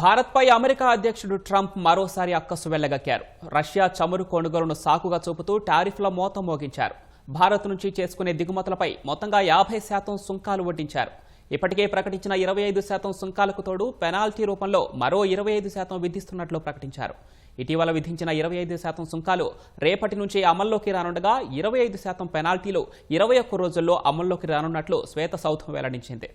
భారత్పై అమెరికా అధ్యక్షుడు ట్రంప్ మరోసారి అక్కసు వెళ్ళగక్కారు. రష్యా చమురు కొనుగోలును సాకుగా చూపుతూ టారిఫ్ల మోత మోగించారు. భారత్ నుంచి చేసుకునే దిగుమతులపై మొత్తంగా యాభై శాతం సుంకాలు వడ్డించారు. ఇప్పటికే ప్రకటించిన ఇరవై ఐదు శాతం సుంకాలకు తోడు పెనాల్టీ రూపంలో మరో ఇరవై ఐదు శాతం విధిస్తున్నట్లు ప్రకటించారు. ఇటీవల విధించిన ఇరవై ఐదు శాతం సుంకాలు రేపటి నుంచి అమల్లోకి రానుండగా ఇరవై ఐదు శాతం పెనాల్టీలు ఇరవై ఒక్క రోజుల్లో అమల్లోకి రానున్నట్లు శ్వేత సౌధం వెల్లడించింది.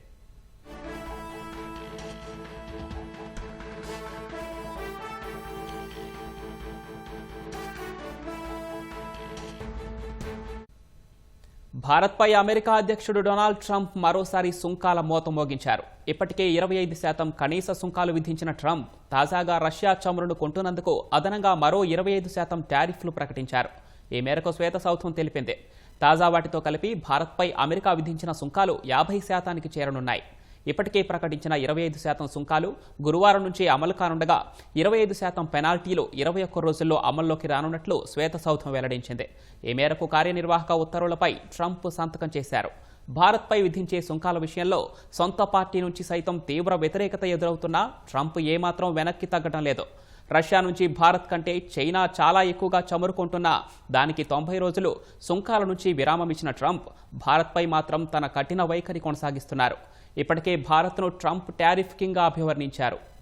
భారత్పై అమెరికా అధ్యక్షుడు డొనాల్డ్ ట్రంప్ మరోసారి సుంకాల మోత మోగించారు. ఇప్పటికే ఇరవై ఐదు శాతం కనీస సుంకాలు విధించిన ట్రంప్ తాజాగా రష్యా చమురును కొంటున్నందుకు అదనంగా మరో ఇరవై ఐదు శాతం టారిఫ్లు ప్రకటించారు. ఈ మేరకు శ్వేత సౌధం తెలిపింది. తాజా వాటితో కలిపి భారత్పై అమెరికా విధించిన సుంకాలు యాభై శాతానికి చేరనున్నాయి. ఇప్పటికే ప్రకటించిన ఇరవై ఐదు శాతం సుంకాలు గురువారం నుంచి అమలు కానుండగా ఇరవై ఐదు శాతం పెనాల్టీలు ఇరవై ఒక్క రోజుల్లో అమల్లోకి రానున్నట్లు శ్వేత సౌధం వెల్లడించింది. ఈ మేరకు కార్యనిర్వాహక ఉత్తర్వులపై ట్రంప్ సంతకం చేశారు. భారత్పై విధించే సుంకాల విషయంలో సొంత పార్టీ నుంచి సైతం తీవ్ర వ్యతిరేకత ఎదురవుతున్నా ట్రంప్ ఏమాత్రం వెనక్కి తగ్గడం లేదు. రష్యా నుంచి భారత్ కంటే చైనా చాలా ఎక్కువగా చమురుకుంటున్నా దానికి తొంభై రోజులు సుంకాల నుంచి విరామం ఇచ్చిన ట్రంప్ భారత్పై మాత్రం తన కఠిన వైఖరి కొనసాగిస్తున్నారు. ఇప్పటికే భారత్ను ట్రంప్ టారిఫ్ కింగ్గా అభివర్ణించారు.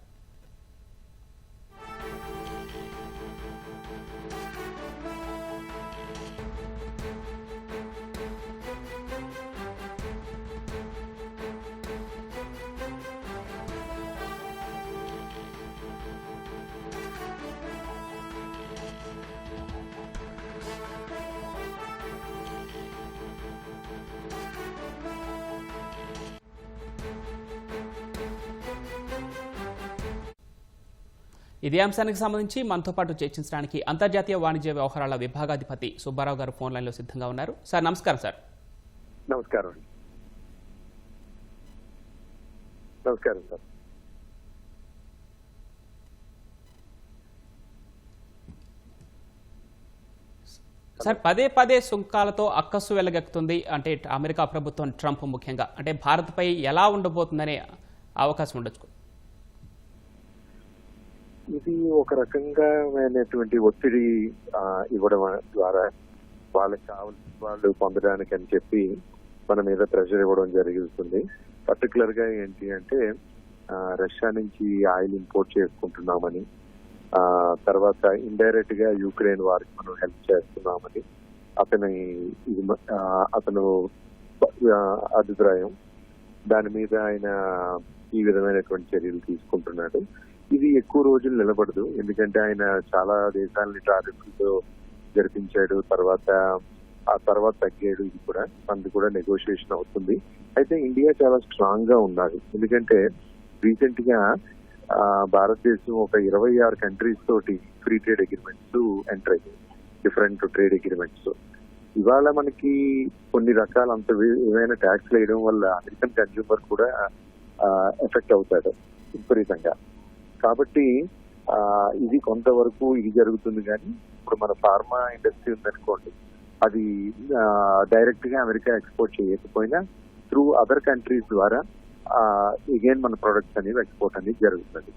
ఇదే అంశానికి సంబంధించి మనతో పాటు చర్చించడానికి అంతర్జాతీయ వాణిజ్య వ్యవహారాల విభాగాధిపతి సుబ్బారావు గారు ఫోన్ లైన్లో సిద్ధంగా ఉన్నారు. సార్ నమస్కారం సార్. నమస్కారం నమస్కారం సార్. సార్ పదే పదే సుంకాలతో అక్కస్సు వెలగెక్కుతుంది. అంటే అమెరికా ప్రభుత్వం ట్రంప్ ముఖ్యంగా. అంటే భారత్పై ఎలా ఉండబోతుందనే అవకాశం ఉండొచ్చు. ఇది ఒక రకంగా అయినటువంటి ఒత్తిడి ఇవ్వడం ద్వారా వాళ్ళకి కావాల్సిన వాళ్ళు పొందడానికి అని చెప్పి మన మీద ప్రెషర్ ఇవ్వడం జరుగుతుంది. పర్టికులర్గా ఏంటి అంటే రష్యా నుంచి ఆయిల్ ఇంపోర్ట్ చేసుకుంటున్నామని ఆ, తర్వాత ఇండైరెక్ట్గా యూక్రెయిన్ వారికి మనం హెల్ప్ చేస్తున్నామని అతని ఇది అతను అభిప్రాయం. దాని మీద ఆయన ఈ విధమైనటువంటి చర్యలు తీసుకుంటున్నాడు. ఇది ఎక్కువ రోజులు నిలబడదు. ఎందుకంటే ఆయన చాలా దేశాలని టారిఫ్లతో జరిపించాడు. తర్వాత ఆ తర్వాత తగ్గాడు. ఇది కూడా అందు కూడా నెగోషియేషన్ అవుతుంది. అయితే ఇండియా చాలా స్ట్రాంగ్గా ఉన్నది ఎందుకంటే రీసెంట్గా భారతదేశం ఒక ఇరవై ఆరు కంట్రీస్ తోటి ఫ్రీ ట్రేడ్ అగ్రిమెంట్స్ ఎంటర్ అయ్యాయి. డిఫరెంట్ ట్రేడ్ అగ్రిమెంట్స్ ఇవాళ మనకి కొన్ని రకాల అంత ఏమైనా ట్యాక్స్ వేయడం వల్ల అమెరికన్ కన్జ్యూమర్ కూడా ఎఫెక్ట్ అవుతాడు. విపరీతంగా. కాబట్టి ఇది కొంతవరకు ఇది జరుగుతుంది కానీ ఇప్పుడు మన ఫార్మా ఇండస్ట్రీ ఉందనుకోండి అది డైరెక్ట్గా అమెరికా ఎక్స్పోర్ట్ చేయకపోయినా త్రూ అదర్ కంట్రీస్ ద్వారా ఎగైన్ మన ప్రొడక్ట్స్ అనేవి ఎక్స్పోర్ట్ అనేది జరుగుతుంది.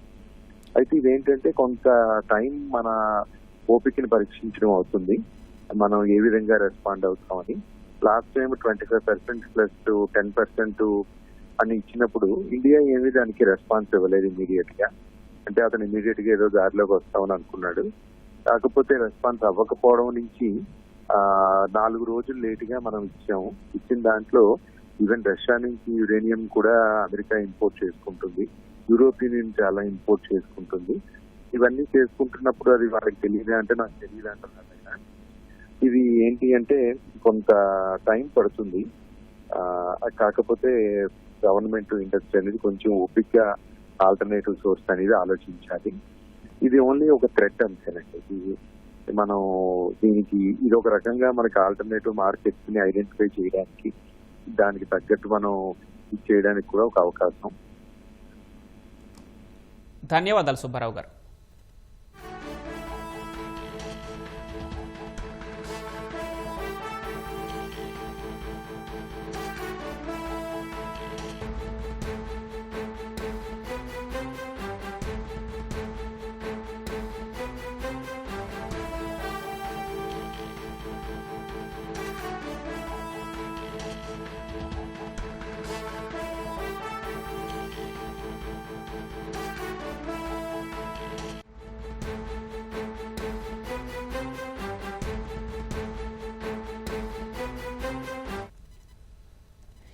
అయితే ఇదేంటంటే కొంత టైం మన ఓపికని పరీక్షించడం అవుతుంది. మనం ఏ విధంగా రెస్పాండ్ అవుతామని last time twenty five percent plus ten percent అని ఇచ్చినప్పుడు ఇండియా ఏమి దానికి రెస్పాన్స్ ఇవ్వలేదు ఇమీడియట్గా అంటే అతను ఇమీడియట్గా ఏదో దారిలోకి వస్తామని అనుకున్నాడు. కాకపోతే రెస్పాన్స్ అవ్వకపోవడం నుంచి ఆ నాలుగు రోజులు లేట్గా మనం ఇచ్చాము. ఇచ్చిన దాంట్లో ఈవెన్ రష్యా నుంచి యురేనియం కూడా అమెరికా ఇంపోర్ట్ చేసుకుంటుంది. యూరోపియన్ యూనియన్ చాలా ఇంపోర్ట్ చేసుకుంటుంది. ఇవన్నీ చేసుకుంటున్నప్పుడు అది వాళ్ళకి తెలియదు అంటే నాకు తెలియదు అంటున్నారు ఇది ఏంటి అంటే కొంత టైం పడుతుంది. కాకపోతే గవర్నమెంట్ ఇండస్ట్రీ అనేది కొంచెం ఓపిక్గా ఆల్టర్నేటివ్ సోర్స్ అనేది ఆలోచించాలి. ఇది ఓన్లీ ఒక థ్రెట్ అంతేనండి. ఇది మనం దీనికి ఇది ఒక రకంగా మనకి ఆల్టర్నేటివ్ మార్కెట్స్ని ఐడెంటిఫై చేయడానికి దానికి తగ్గట్టు మనం చేయడానికి కూడా ఒక అవకాశం. ధన్యవాదాలు సుబ్బారావు గారు.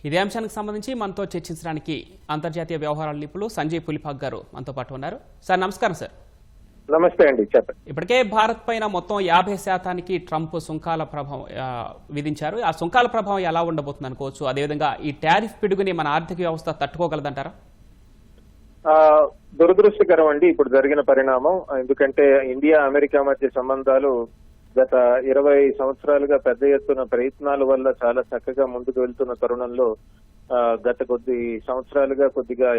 ఇదే అంశానికి సంబంధించి మనతో చర్చించడానికి అంతర్జాతీయ వ్యవహారాల నిపుణులు సంజయ్ పులిపాక్ గారు మనతో పాటు ఉన్నారు. సార్ నమస్కారం సార్. నమస్తే అండి చెప్పండి. ఇప్పటికే భారత్ పైన మొత్తం యాభై శాతానికి ట్రంప్ సుంకాల ప్రభావం విధించారు. ఆ సుంకాల ప్రభావం ఎలా ఉండబోతుంది అనుకోవచ్చు? అదేవిధంగా ఈ టారిఫ్ పిడుగుని మన ఆర్థిక వ్యవస్థ తట్టుకోగలదంటారా? ఆ, దురదృష్టకరం అండి ఇప్పుడు జరిగిన పరిణామం. ఎందుకంటే ఇండియా అమెరికా మధ్య సంబంధాలు గత ఇరవై సంవత్సరాలుగా పెద్ద ఎత్తున ప్రయత్నాల వల్ల చాలా చక్కగా ముందుకు వెళ్తున్న తరుణంలో గత కొద్ది సంవత్సరాలుగా కొద్దిగా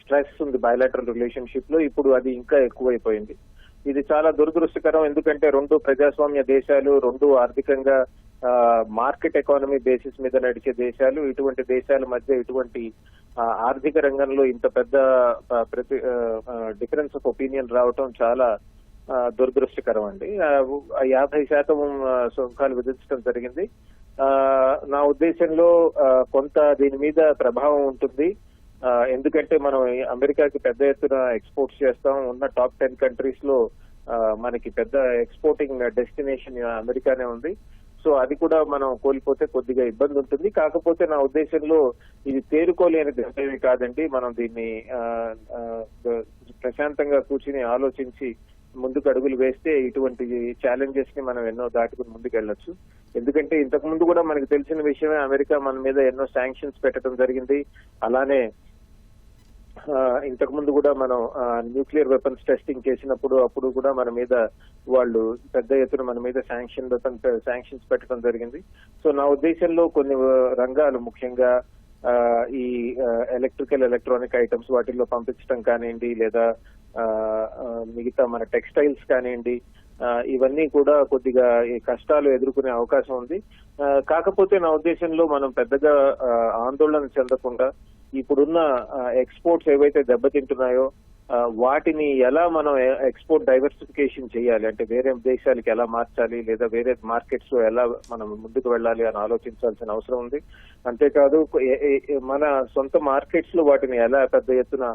స్ట్రెస్ ఉంది బయలాటరల్ రిలేషన్షిప్లో ఇప్పుడు అది ఇంకా ఎక్కువైపోయింది. ఇది చాలా దురదృష్టకరం ఎందుకంటే రెండు ప్రజాస్వామ్య దేశాలు రెండు ఆర్థికంగా మార్కెట్ ఎకానమీ బేసిస్ మీద నడిచే దేశాలు ఇటువంటి దేశాల మధ్య ఇటువంటి ఆర్థిక రంగంలో ఇంత పెద్ద ప్రతి డిఫరెన్స్ ఆఫ్ ఒపీనియన్ రావటం చాలా దురదృష్టకరం అండి యాభై శాతం సుంకాలు విధించడం జరిగింది. నా ఉద్దేశంలో కొంత దీని మీద ప్రభావం ఉంటుంది. ఎందుకంటే మనం అమెరికాకి పెద్ద ఎత్తున ఎక్స్పోర్ట్స్ చేస్తాం. ఉన్న టాప్ టెన్ కంట్రీస్లో మనకి పెద్ద ఎక్స్పోర్టింగ్ డెస్టినేషన్ అమెరికానే ఉంది. సో అది కూడా మనం కోల్పోతే కొద్దిగా ఇబ్బంది ఉంటుంది. కాకపోతే నా ఉద్దేశంలో ఇది తేరుకోలేని దశమి కాదండి. మనం దీన్ని ప్రశాంతంగా కూర్చుని ఆలోచించి ముందుకు అడుగులు వేస్తే ఇటువంటి ఛాలెంజెస్ని మనం ఎన్నో దాటుకుని ముందుకు వెళ్ళొచ్చు ఎందుకంటే ఇంతకు ముందు కూడా మనకు తెలిసిన విషయమే అమెరికా మన మీద ఎన్నో శాంక్షన్స్ పెట్టడం జరిగింది. అలానే ఇంతకు ముందు కూడా మనం న్యూక్లియర్ వెపన్స్ టెస్టింగ్ చేసినప్పుడు అప్పుడు కూడా మన మీద వాళ్ళు పెద్ద ఎత్తున మన మీద శాంక్షన్ శాంక్షన్స్ పెట్టడం జరిగింది. సో నా ఉద్దేశంలో కొన్ని రంగాలు ముఖ్యంగా ఈ ఎలక్ట్రికల్ ఎలక్ట్రానిక్ ఐటమ్స్ వాటిల్లో పంపించడం కానివ్వండి లేదా మిగతా మన టెక్స్టైల్స్ కానివ్వండి ఇవన్నీ కూడా కొద్దిగా ఈ కష్టాలు ఎదుర్కొనే అవకాశం ఉంది. కాకపోతే నా ఉద్దేశంలో మనం పెద్దగా ఆందోళన చెందకుండా ఇప్పుడున్న ఎక్స్పోర్ట్స్ ఏవైతే దెబ్బతింటున్నాయో వాటిని ఎలా మనం ఎక్స్పోర్ట్ డైవర్సిఫికేషన్ చేయాలి? అంటే వేరే దేశాలకి ఎలా మార్చాలి? లేదా వేరే మార్కెట్స్లో ఎలా మనం ముందుకు వెళ్ళాలి అని ఆలోచించాల్సిన అవసరం ఉంది. అంతేకాదు మన సొంత మార్కెట్స్లో వాటిని ఎలా పెద్ద ఎత్తున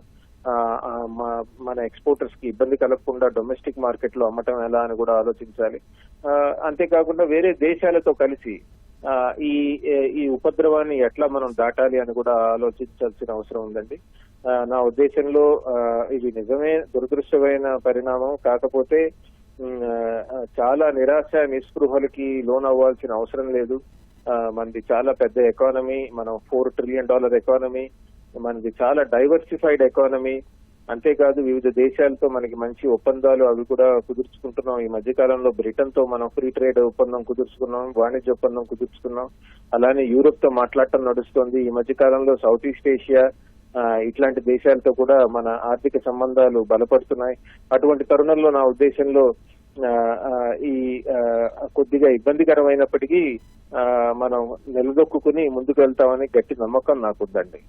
మన ఎక్స్పోర్టర్స్కి ఇబ్బంది కలగకుండా డొమెస్టిక్ మార్కెట్లో అమ్మటం ఎలా అని కూడా ఆలోచించాలి. అంతేకాకుండా వేరే దేశాలతో కలిసి ఈ ఈ ఉపద్రవాన్ని ఎట్లా మనం దాటాలి అని కూడా ఆలోచించాల్సిన అవసరం ఉందండి. నా ఉద్దేశంలో ఇది నిజమే దురదృష్టమైన పరిణామం కాకపోతే చాలా నిరాశ నిస్పృహలకి లోన్ అవ్వాల్సిన అవసరం లేదు. మనది చాలా పెద్ద ఎకానమీ మనం ఫోర్ ట్రిలియన్ డాలర్ ఎకానమీ మనది చాలా డైవర్సిఫైడ్ ఎకానమీ అంతేకాదు వివిధ దేశాలతో మనకి మంచి ఒప్పందాలు అవి కూడా కుదుర్చుకుంటున్నాం. ఈ మధ్య కాలంలో బ్రిటన్తో మనం ఫ్రీ ట్రేడ్ ఒప్పందం కుదుర్చుకున్నాం వాణిజ్య ఒప్పందం కుదుర్చుకున్నాం. అలానే యూరోప్తో మాట్లాడటం నడుస్తోంది. ఈ మధ్య కాలంలో సౌత్ ఈస్ట్ ఏషియా ఇట్లాంటి దేశాలతో కూడా మన ఆర్థిక సంబంధాలు బలపడుతున్నాయి. అటువంటి తరుణంలో నా ఉద్దేశంలో ఆ, ఈ కొద్దిగా ఇబ్బందికరమైనప్పటికీ ఆ, మనం నిలదొక్కుని ముందుకు వెళ్తామని గట్టి నమ్మకం నాకుందండి.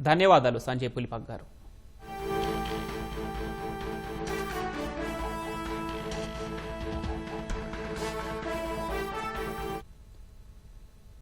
ధన్యవాదాలు సంజయ్ పులిపాక్ గారు